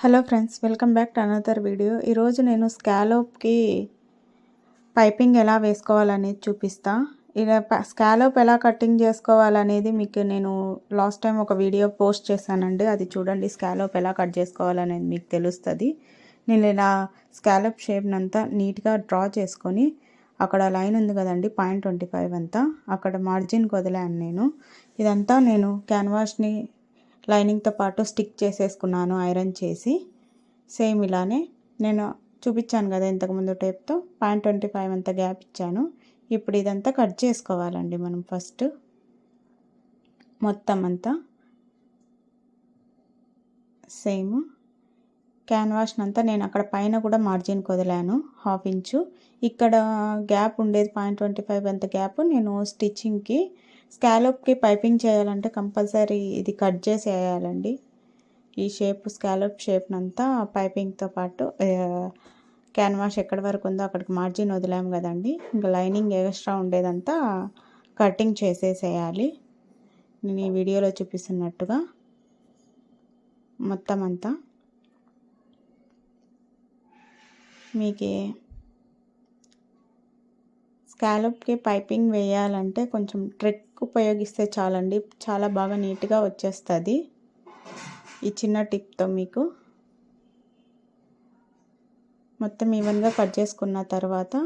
Hello friends welcome back to another video. ఈరోజు నేను స్కాలోప్కి piping ఎలా వేసుకోవాలనేది చూపిస్తా. ఇలా స్కాలోప్ ఎలా కటింగ్ చేసుకోవాలనేది మీకు నేను లాస్ట్ టైం ఒక వీడియో పోస్ట్ చేశానండి. అది చూడండి స్కాలోప్ ఎలా కట్ చేసుకోవాలనేది మీకు తెలుస్తుంది. నేను ఇలా స్కాలోప్ షేప్ని అంతా నీట్గా డ్రా చేసుకొని అక్కడ లైన్ ఉంది కదండి పాయింట్ ట్వంటీ ఫైవ్ అంతా అక్కడ మార్జిన్కి వదిలాను నేను. ఇదంతా నేను క్యాన్వాస్ని లైనింగ్తో పాటు స్టిక్ చేసేసుకున్నాను ఐరన్ చేసి. సేమ్ ఇలానే నేను చూపించాను కదా ఇంతకుముందు టేప్తో పాయింట్ ట్వంటీ ఫైవ్ అంత గ్యాప్ ఇచ్చాను. ఇప్పుడు ఇదంతా కట్ చేసుకోవాలండి మనం ఫస్ట్. మొత్తం అంతా సేమ్. క్యాన్వాస్నంతా నేను అక్కడ పైన కూడా మార్జిన్కి వదిలాను హాఫ్ ఇంచు. ఇక్కడ గ్యాప్ ఉండేది పాయింట్ ట్వంటీ ఫైవ్ అంత గ్యాప్ నేను స్టిచ్చింగ్కి స్కాలప్కి పైపింగ్ చేయాలంటే కంపల్సరీ ఇది కట్ చేసి వేయాలండి ఈ షేప్ స్కాలప్ షేప్నంతా పైపింగ్తో పాటు క్యాన్వాస్ ఎక్కడి వరకు ఉందో అక్కడికి మార్జిన్ వదిలాము కదండి. ఇంకా లైనింగ్ ఎక్స్ట్రా ఉండేదంతా కటింగ్ చేసేసేయాలి. నేను ఈ వీడియోలో చూపిస్తున్నట్టుగా మొత్తం అంతా మీకే స్కాలప్కి పైపింగ్ వేయాలంటే కొంచెం ట్రిక్ ఉపయోగిస్తే చాలండి. చాలా బాగా నీట్గా వచ్చేస్తుంది. ఈ చిన్న టిప్తో మీకు. మొత్తం ఈవెన్గా కట్ చేసుకున్న తర్వాత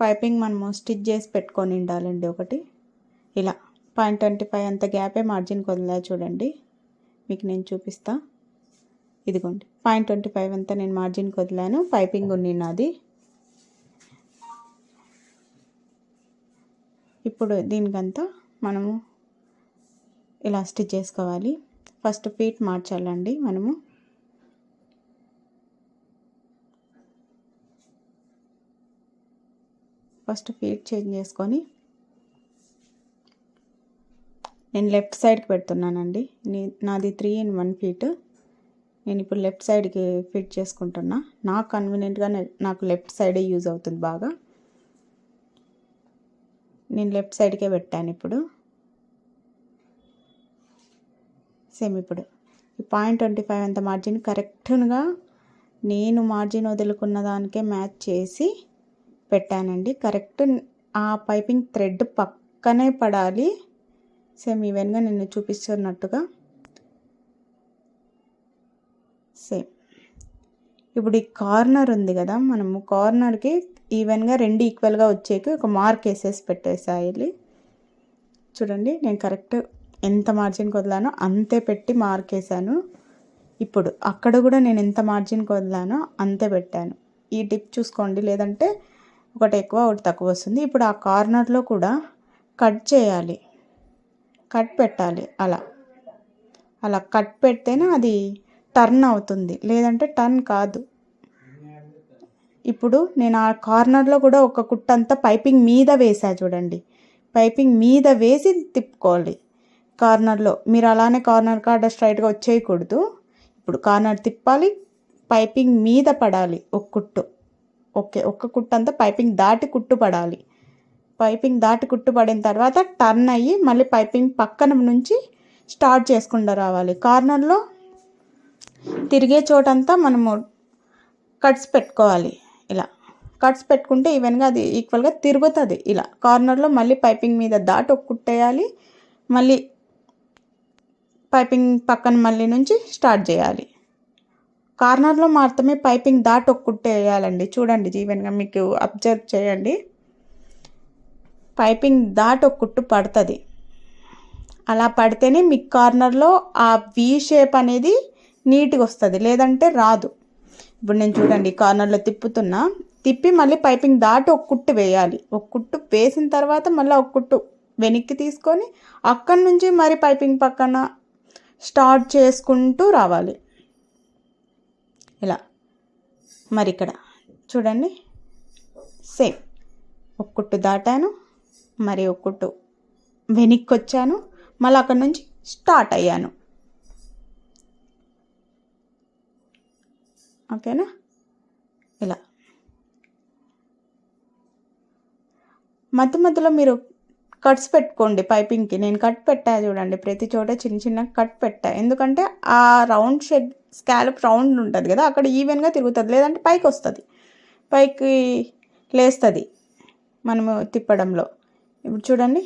పైపింగ్ మనము స్టిచ్ చేసి పెట్టుకొని ఉండాలండి ఒకటి. ఇలా పాయింట్ ట్వంటీ ఫైవ్ అంత గ్యాపే మార్జిన్ కొద్దిలా చూడండి. మీకు నేను చూపిస్తా. ఇదిగోండి. పాయింట్ ట్వంటీ ఫైవ్ అంతా నేను మార్జిన్ వదిలాను పైపింగ్ నాది ఇప్పుడు దీనికంతా మనము ఇలా స్టిచ్ చేసుకోవాలి. ఫస్ట్ ఫీట్ మార్చాలండి మనము. ఫస్ట్ ఫీట్ చేంజ్ చేసుకొని నేను లెఫ్ట్ సైడ్కి పెడుతున్నానండి. నాది త్రీ ఇన్ వన్ ఫీట్. నేను ఇప్పుడు లెఫ్ట్ సైడ్కి ఫిట్ చేసుకుంటున్నా. నాకు కన్వీనియంట్గా నాకు లెఫ్ట్ సైడే యూజ్ అవుతుంది బాగా. నేను లెఫ్ట్ సైడ్కే పెట్టాను ఇప్పుడు. సేమ్ ఇప్పుడు. ఈ పాయింట్ ట్వంటీ ఫైవ్ అంత మార్జిన్ కరెక్ట్గా నేను మార్జిన్ వదులుకున్న దానికే మ్యాచ్ చేసి పెట్టానండి. కరెక్ట్ ఆ పైపింగ్ థ్రెడ్ పక్కనే పడాలి. సేమ్ ఈవెన్గా నేను చూపిస్తున్నట్టుగా. సేమ్. ఇప్పుడు ఈ కార్నర్ ఉంది కదా మనము కార్నర్కి ఈవెన్గా రెండు ఈక్వల్గా వచ్చేకి ఒక మార్క్ వేసేసి పెట్టేసాయి చూడండి నేను కరెక్ట్ ఎంత మార్జిన్కి వదిలానో అంతే పెట్టి మార్క్ వేసాను ఇప్పుడు అక్కడ కూడా నేను ఎంత మార్జిన్కి వదిలానో అంతే పెట్టాను. ఈ టిప్ చూసుకోండి. లేదంటే ఒకటి ఎక్కువ ఒకటి తక్కువ వస్తుంది. ఇప్పుడు ఆ కార్నర్లో కూడా కట్ చేయాలి. కట్ పెట్టాలి. అలా. అలా కట్ పెడితేనే అది టర్న్ అవుతుంది. లేదంటే టర్న్ కాదు. ఇప్పుడు నేను ఆ కార్నర్లో కూడా ఒక కుట్టంతా పైపింగ్ మీద వేసా చూడండి. పైపింగ్ మీద వేసి తిప్పుకోవాలి. కార్నర్లో. మీరు అలానే కార్నర్ కాడ స్ట్రైట్గా వచ్చేయకూడదు. ఇప్పుడు కార్నర్ తిప్పాలి పైపింగ్ మీద పడాలి ఒక కుట్టు. ఓకే ఒక్క కుట్టు అంతా పైపింగ్ దాటి కుట్టు పడాలి. పైపింగ్ దాటి కుట్టు పడిన తర్వాత టర్న్ అయ్యి మళ్ళీ పైపింగ్ పక్కన నుంచి స్టార్ట్ చేసుకుంటూ రావాలి. కార్నర్లో తిరిగే చోటంతా మనము కట్స్ పెట్టుకోవాలి. ఇలా కట్స్ పెట్టుకుంటే ఈవెన్గా అది ఈక్వల్గా తిరుగుతుంది. ఇలా కార్నర్లో మళ్ళీ పైపింగ్ మీద దాటి ఒక కుట్టేయాలి మళ్ళీ పైపింగ్ పక్కన మళ్ళీ నుంచి స్టార్ట్ చేయాలి. కార్నర్లో మాత్రమే పైపింగ్ దాట ఒక కుట్టేయాలండి చూడండి ఈవెన్గా మీకు అబ్జర్వ్ చేయండి. పైపింగ్ దాటి ఒక కుట్టు పడుతుంది. అలా పడితేనే మీ కార్నర్లో ఆ వీ షేప్ అనేది నీట్గా వస్తుంది లేదంటే రాదు. ఇప్పుడు నేను చూడండి కార్నర్లో తిప్పుతున్నా. తిప్పి మళ్ళీ పైపింగ్ దాటి ఒక కుట్టు వేయాలి. ఒక కుట్టు వేసిన తర్వాత మళ్ళీ ఒక కుట్టు వెనక్కి తీసుకొని అక్కడి నుంచి మరి పైపింగ్ పక్కన స్టార్ట్ చేసుకుంటూ రావాలి. ఇలా. మరి ఇక్కడ చూడండి. సేమ్. ఒక దాటాను. మరి ఒక్కట్టు వెనక్కి వచ్చాను మళ్ళీ అక్కడి నుంచి స్టార్ట్ అయ్యాను. ఓకేనా? ఇలా. మధ్య మధ్యలో మీరు కట్స్ పెట్టుకోండి పైపింగ్కి. నేను కట్ పెట్టా చూడండి ప్రతి చోట చిన్న చిన్న కట్ పెట్టా. ఎందుకంటే ఆ రౌండ్ షెడ్ స్కాలప్ రౌండ్ ఉంటుంది కదా అక్కడ ఈవెన్గా తిరుగుతుంది. లేదంటే పైకి వస్తుంది. పైకి లేస్తుంది మనము తిప్పడంలో. ఇప్పుడు చూడండి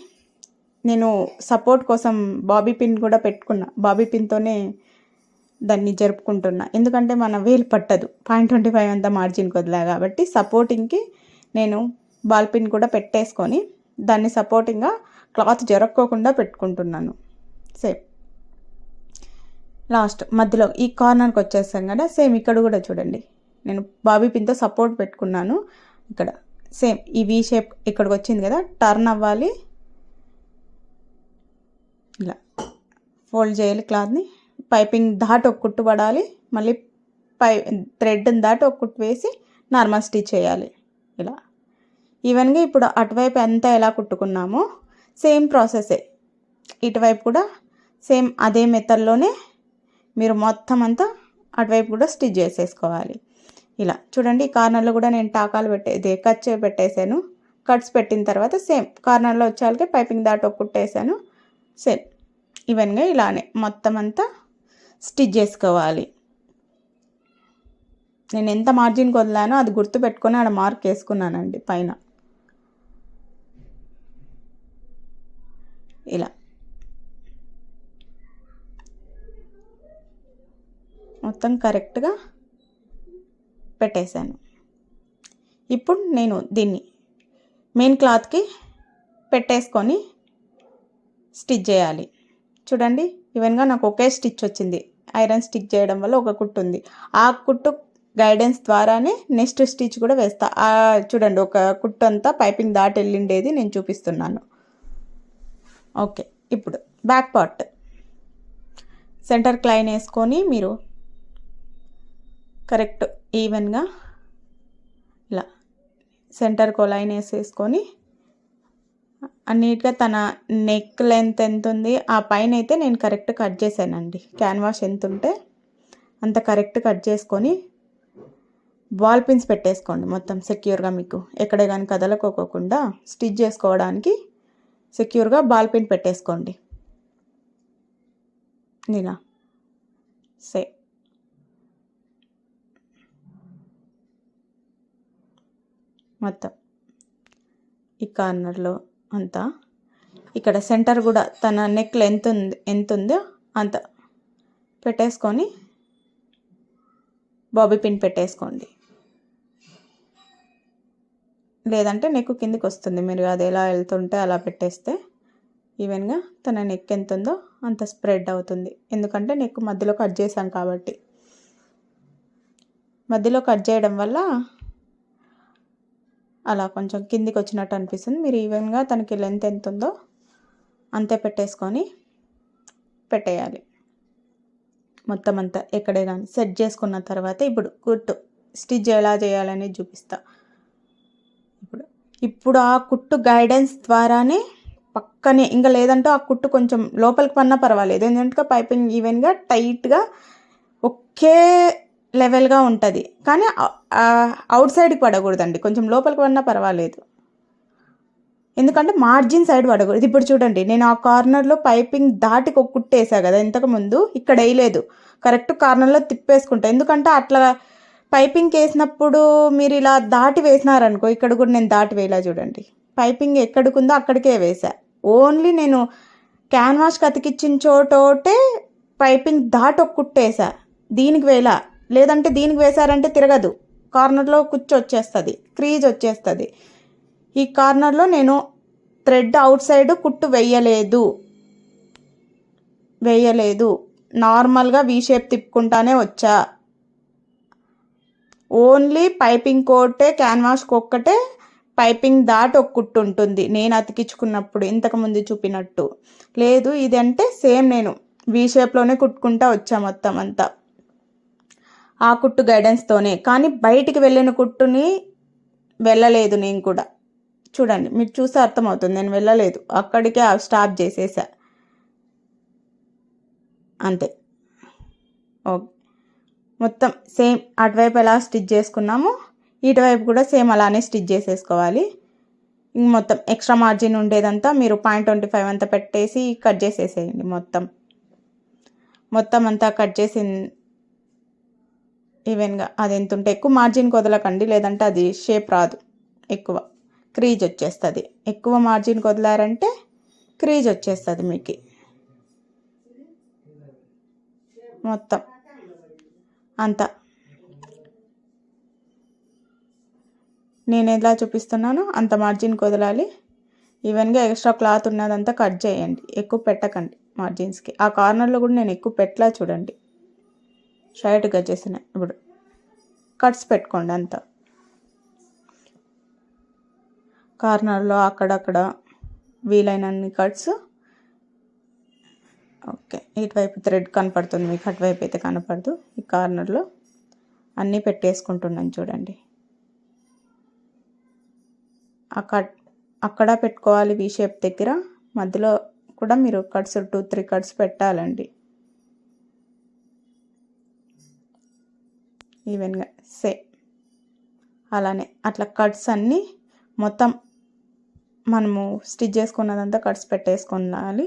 నేను సపోర్ట్ కోసం బాబీ పిన్ కూడా పెట్టుకున్నా. బాబీ పిన్తోనే దాన్ని జరుపుకుంటున్నా. ఎందుకంటే మన వేలు పట్టదు. పాయింట్ ట్వంటీ ఫైవ్ అంతా మార్జిన్ కొద్దిలా కాబట్టి సపోర్టింగ్కి నేను బాల్ పిన్ కూడా పెట్టేసుకొని దాన్ని సపోర్టింగ్గా క్లాత్ జరక్కోకుండా పెట్టుకుంటున్నాను. సేమ్. లాస్ట్ మధ్యలో ఈ కార్నర్కి వచ్చేస్తాం కదా సేమ్ ఇక్కడ కూడా చూడండి. నేను బాబీ పిన్తో సపోర్ట్ పెట్టుకున్నాను ఇక్కడ. సేమ్ ఈ వీ షేప్ ఇక్కడికి వచ్చింది కదా టర్న్ అవ్వాలి. ఇలా. ఫోల్డ్ చేయాలి క్లాత్ని. పైపింగ్ దాటి ఒక కుట్టు పడాలి. మళ్ళీ పై థ్రెడ్ని దాటి ఒక కుట్టు వేసి నార్మల్ స్టిచ్ చేయాలి. ఇలా. ఈవెన్గా ఇప్పుడు అటువైపు ఎంత ఎలా కుట్టుకున్నామో సేమ్ ప్రాసెసే ఇటువైపు కూడా సేమ్ అదే మెథడ్లోనే మీరు మొత్తం అంతా అటువైపు కూడా స్టిచ్ చేసేసుకోవాలి. ఇలా చూడండి ఈ కార్నర్లో కూడా నేను టాకాలు పెట్టే కట్ పెట్టేశాను. కట్స్ పెట్టిన తర్వాత సేమ్ కార్నర్లో వచ్చేవాళ్ళకి పైపింగ్ దాట కుట్టేశాను. సేమ్ ఈవెన్గా ఇలానే మొత్తం అంతా స్టిచ్ చేసుకోవాలి. నేను ఎంత మార్జిన్కి వదిలానో అది గుర్తు పెట్టుకొని ఆడ మార్క్ వేసుకున్నానండి పైన. ఇలా. మొత్తం కరెక్ట్గా పెట్టేశాను. ఇప్పుడు నేను దీన్ని మెయిన్ క్లాత్కి పెట్టేసుకొని స్టిచ్ చేయాలి. చూడండి ఈవెన్గా నాకు ఒకే స్టిచ్ వచ్చింది. ఐరన్ స్టిచ్ చేయడం వల్ల ఒక కుట్టు ఉంది. ఆ కుట్టు గైడెన్స్ ద్వారానే నెక్స్ట్ స్టిచ్ కూడా వేస్తా. చూడండి ఒక కుట్టు అంతా పైపింగ్ దాటి వెళ్ళిండేది నేను చూపిస్తున్నాను. ఓకే ఇప్పుడు బ్యాక్ పార్ట్. సెంటర్ క్లైన్ వేసుకొని మీరు కరెక్ట్ ఈవెన్గా ఇలా సెంటర్కి లైన్ వేసేసుకొని నీట్గా తన నెక్ లెంత్ ఎంత ఉంది ఆ పైన అయితే నేను కరెక్ట్ కట్ చేశానండి. క్యాన్వాస్ ఎంత ఉంటే అంత కరెక్ట్ కట్ చేసుకొని బాల్ పిన్స్ పెట్టేసుకోండి మొత్తం సెక్యూర్గా మీకు. ఎక్కడే కానీ కదలకోకుండా స్టిచ్ చేసుకోవడానికి సెక్యూర్గా బాల్ పిన్ పెట్టేసుకోండి. ఇలా సే. మొత్తం. ఈ కార్నర్లో అంతా. ఇక్కడ సెంటర్ కూడా తన నెక్లు ఎంత ఉంది ఎంత ఉందో అంత. పెట్టేసుకొని బాబీ పిన్ పెట్టేసుకోండి. లేదంటే నెక్ కిందికి వస్తుంది మీరు అది ఎలా వెళ్తుంటే అలా పెట్టేస్తే ఈవెన్గా తన నెక్ ఎంత ఉందో అంత స్ప్రెడ్ అవుతుంది. ఎందుకంటే నెక్ మధ్యలో కట్ చేసాం కాబట్టి. మధ్యలో కట్ చేయడం వల్ల అలా కొంచెం కిందికి వచ్చినట్టు అనిపిస్తుంది. మీరు ఈవెన్గా తనకి లెంత్ ఎంత ఉందో అంతే పెట్టేసుకొని పెట్టేయాలి. మొత్తం అంతా ఎక్కడే కానీ సెట్ చేసుకున్న తర్వాత ఇప్పుడు గుర్తు స్టిచ్ ఎలా చేయాలని చూపిస్తా. ఇప్పుడు ఆ కుట్టు గైడెన్స్ ద్వారానే పక్కనే ఇంకా లేదంటే ఆ కుట్టు కొంచెం లోపలికి పన్నా పర్వాలేదు. ఎందుకంటే పైపింగ్ ఈవెన్గా టైట్గా ఒకే లెవెల్గా ఉంటుంది. కానీ అవుట్ సైడ్కి పడకూడదండి. కొంచెం లోపలికి పడినా పర్వాలేదు. ఎందుకంటే మార్జిన్ సైడ్ పడకూడదు. ఇప్పుడు చూడండి నేను ఆ కార్నర్లో పైపింగ్ దాటికి ఒక కుట్టేసా కదా ఇంతకు ముందు ఇక్కడ వేయలేదు. కరెక్ట్ కార్నర్లో తిప్పేసుకుంటా. ఎందుకంటే అట్లా పైపింగ్ వేసినప్పుడు మీరు ఇలా దాటి వేసినారనుకో ఇక్కడ కూడా నేను దాటి వేయలా చూడండి. పైపింగ్ ఎక్కడికుందో అక్కడికే వేసా. ఓన్లీ నేను క్యాన్వాస్ కతికిచ్చిన చోటోటే పైపింగ్ దాటి ఒక కుట్టేసా దీనికి వేలా లేదంటే దీనికి వేశారంటే తిరగదు. కార్నర్లో కుచ్చు వచ్చేస్తుంది క్రీజ్ వచ్చేస్తుంది ఈ కార్నర్లో నేను థ్రెడ్ అవుట్ సైడ్ కుట్టు వేయలేదు. వేయలేదు. నార్మల్గా వీ షేప్ తిప్పుకుంటానే వచ్చా. ఓన్లీ పైపింగ్ కోటే క్యాన్వాస్కి ఒక్కటే పైపింగ్ దాటి ఒక కుట్టు ఉంటుంది నేను అతికించుకున్నప్పుడు ఇంతకుముందు చూపినట్టు. లేదు ఇది అంటే సేమ్ నేను వీ షేప్లోనే కుట్టుకుంటా వచ్చా మొత్తం అంతా. ఆ కుట్టు గైడెన్స్తోనే కానీ బయటికి వెళ్ళిన కుట్టుని వెళ్ళలేదు నేను కూడా. చూడండి మీరు చూస్తే అర్థమవుతుంది. నేను వెళ్ళలేదు. అక్కడికే స్టాప్ చేసేసా. అంతే. ఓకే మొత్తం సేమ్ అటువైపు ఎలా స్టిచ్ చేసుకున్నామో ఇటువైపు కూడా సేమ్ అలానే స్టిచ్ చేసేసుకోవాలి. మొత్తం ఎక్స్ట్రా మార్జిన్ ఉండేదంతా మీరు పాయింట్ ట్వంటీ ఫైవ్ అంతా పెట్టేసి కట్ చేసేసేయండి మొత్తం. మొత్తం అంతా కట్ చేసి ఈవెన్గా అది ఎంత ఉంటే ఎక్కువ మార్జిన్ వదలకండి లేదంటే అది షేప్ రాదు ఎక్కువ. క్రీజ్ వచ్చేస్తుంది. ఎక్కువ మార్జిన్ వదిలారంటే క్రీజ్ వచ్చేస్తుంది మీకు. మొత్తం. అంతా. నేను ఎలా చూపిస్తున్నానో అంత మార్జిన్ వదలాలి. ఈవెన్గా ఎక్స్ట్రా క్లాత్ ఉన్నదంతా కట్ చేయండి. ఎక్కువ పెట్టకండి మార్జిన్స్కి ఆ కార్నర్లో కూడా నేను ఎక్కువ పెట్టలా చూడండి. షైట్గా చేసిన ఇప్పుడు కట్స్ పెట్టుకోండి అంతా. కార్నర్లో అక్కడక్కడ వీలైనన్ని కట్స్ ఓకే. ఇటువైపు థ్రెడ్ కనపడుతుంది. మీకు అటువైపు అయితే కనపడదు. ఈ కార్నర్లో అన్నీ పెట్టేసుకుంటున్నాను చూడండి. అక్కడ అక్కడ పెట్టుకోవాలి వీ షేప్ దగ్గర. మధ్యలో కూడా మీరు కట్స్ టూ త్రీ కట్స్ పెట్టాలండి. ఈవెన్గా సే అలానే అట్లా కట్స్ అన్నీ మొత్తం మనము స్టిచ్ చేసుకున్నదంతా కట్స్ పెట్టేసుకున్నాలి.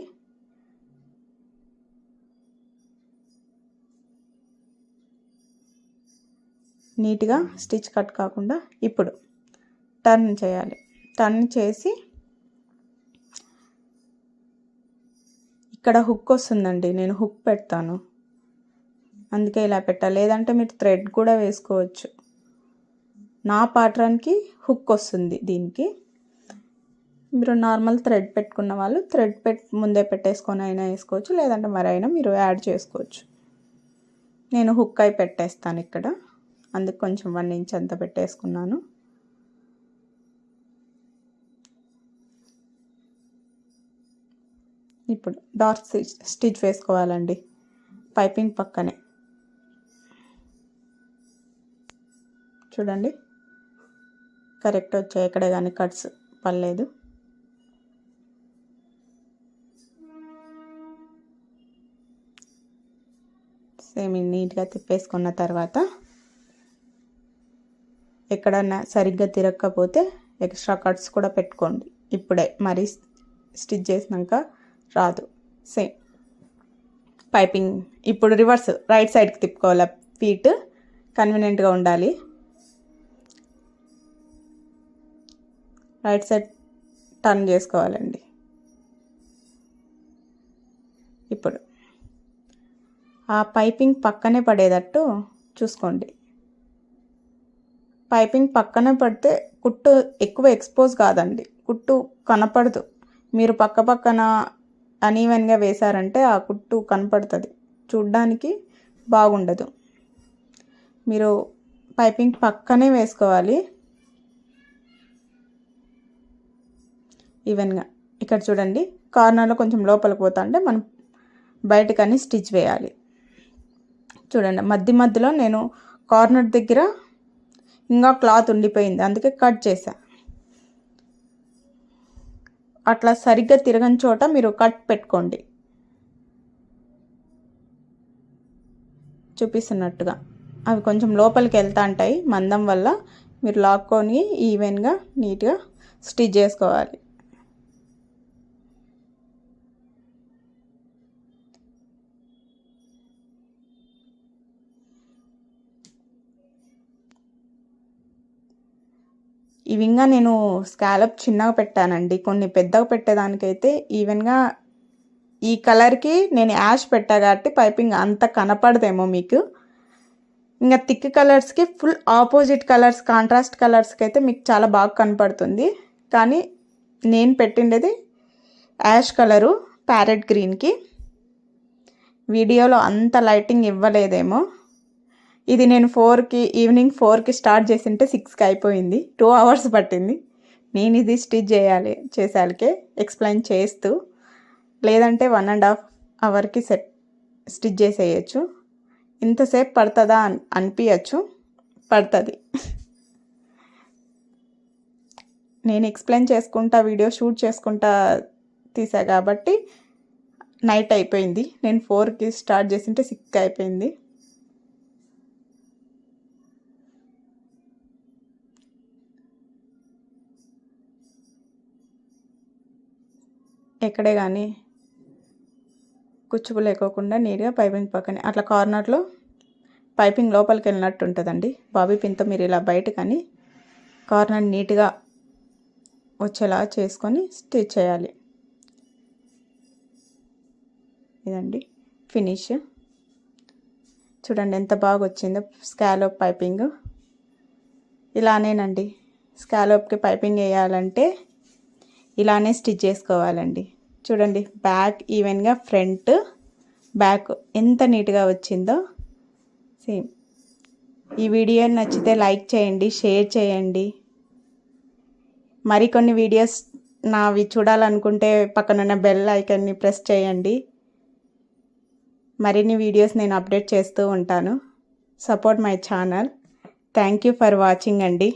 నీట్గా స్టిచ్ కట్ కాకుండా ఇప్పుడు టర్న్ చేయాలి. టర్న్ చేసి ఇక్కడ హుక్ వస్తుందండి. నేను హుక్ పెడతాను. అందుకే ఇలా పెట్టాలి లేదంటే మీరు థ్రెడ్ కూడా వేసుకోవచ్చు. నా పాట్రానికి హుక్ వస్తుంది దీనికి. మీరు నార్మల్ థ్రెడ్ పెట్టుకున్న వాళ్ళు థ్రెడ్ పెట్ ముందే పెట్టేసుకొని అయినా వేసుకోవచ్చు. లేదంటే మరి అయినా మీరు యాడ్ చేసుకోవచ్చు. నేను హుక్ అయి పెట్టేస్తాను ఇక్కడ. అందుకు కొంచెం వన్ ఇంచ్ అంత పెట్టేసుకున్నాను. ఇప్పుడు డార్క్ స్టిచ్ వేసుకోవాలండి. పైపింగ్ పక్కనే. చూడండి. కరెక్ట్ వచ్చాయి. ఎక్కడే కానీ కట్స్ పర్లేదు సేమ్ నీట్గా తిప్పేసుకున్న తర్వాత ఎక్కడన్నా సరిగ్గా తిరగకపోతే ఎక్స్ట్రా కట్స్ కూడా పెట్టుకోండి. ఇప్పుడే మరీ స్టిచ్ చేసినాక రాదు. సేమ్. పైపింగ్. ఇప్పుడు రివర్స్ రైట్ సైడ్కి తిప్పుకోవాలి. ఫీట్ కన్వీనియంట్గా ఉండాలి. రైట్ సైడ్ టర్న్ చేసుకోవాలండి. ఇప్పుడు. ఆ పైపింగ్ పక్కనే పడేటట్టు చూసుకోండి. పైపింగ్ పక్కన పడితే కుట్టు ఎక్కువ ఎక్స్పోజ్ కాదండి. కుట్టు కనపడదు. మీరు పక్క పక్కన అనీవెన్గా వేశారంటే ఆ కుట్టు కనపడుతుంది. చూడ్డానికి బాగుండదు. మీరు పైపింగ్ పక్కనే వేసుకోవాలి. ఈవెన్గా ఇక్కడ చూడండి కార్నర్లో కొంచెం లోపలికి పోతా అంటే మనం బయటకని స్టిచ్ వేయాలి. చూడండి మధ్య మధ్యలో నేను కార్నర్ దగ్గర ఇంకా క్లాత్ ఉండిపోయింది. అందుకే కట్ చేసా అట్లా సరిగ్గా తిరగని చోట మీరు కట్ పెట్టుకోండి. చూపిస్తున్నట్టుగా. అవి కొంచెం లోపలికి వెళ్తా ఉంటాయి. మందం వల్ల మీరు లాక్కొని ఈవెన్గా నీట్గా స్టిచ్ చేసుకోవాలి. ఈవెన్గా ఇంకా నేను స్కాలప్ చిన్నగా పెట్టానండి. కొన్ని పెద్దగా పెట్టేదానికైతే ఈవెన్గా ఈ కలర్కి నేను యాష్ పెట్టా కాబట్టి పైపింగ్ అంత కనపడదేమో మీకు. ఇంకా థిక్ కలర్స్కి ఫుల్ ఆపోజిట్ కలర్స్ కాంట్రాస్ట్ కలర్స్కి అయితే మీకు చాలా బాగా కనపడుతుంది. కానీ నేను పెట్టిండేది యాష్ కలరు ప్యారెట్ గ్రీన్కి. వీడియోలో అంత లైటింగ్ ఇవ్వలేదేమో. ఇది నేను ఫోర్కి ఈవినింగ్ ఫోర్కి స్టార్ట్ చేసింటే సిక్స్కి అయిపోయింది. టూ అవర్స్ పట్టింది. నేను ఇది స్టిచ్ చేయాలి చేసాలకే ఎక్స్ప్లెయిన్ చేస్తూ లేదంటే వన్ అండ్ హాఫ్ అవర్కి సెట్ స్టిచ్ చేసేయచ్చు. ఇంతసేపు పడుతుందా అని అనిపించచ్చు పడుతుంది. నేను ఎక్స్ప్లెయిన్ చేసుకుంటా వీడియో షూట్ చేసుకుంటా తీసా కాబట్టి నైట్ అయిపోయింది. నేను ఫోర్కి స్టార్ట్ చేసింటే సిక్స్కి అయిపోయింది. ఎక్కడే కానీ కుచ్చుపు లేకోకుండా నీట్గా పైపింగ్ పక్కనే అట్లా కార్నర్లో పైపింగ్ లోపలికి వెళ్ళినట్టు ఉంటుందండి. బాబీ పిన్తో మీరు ఇలా బయట కానీ కార్నర్ నీట్గా వచ్చేలా చేసుకొని స్టిచ్ చేయాలి. ఇదండి ఫినిష్. చూడండి ఎంత బాగా వచ్చిందో స్కాలోప్ పైపింగ్. ఇలానేనండి. స్కాలోప్కి పైపింగ్ వేయాలంటే ఇలానే స్టిచ్ చేసుకోవాలండి. చూడండి బ్యాక్ ఈవెన్గా ఫ్రంట్ బ్యాక్ ఎంత నీట్గా వచ్చిందో సేమ్ ఈ వీడియో నచ్చితే లైక్ చేయండి షేర్ చేయండి. మరికొన్ని వీడియోస్ నావి చూడాలనుకుంటే పక్కనున్న బెల్ ఐకన్ని ప్రెస్ చేయండి. మరిన్ని వీడియోస్ నేను అప్డేట్ చేస్తూ ఉంటాను. Support my channel thank you for watching అండి.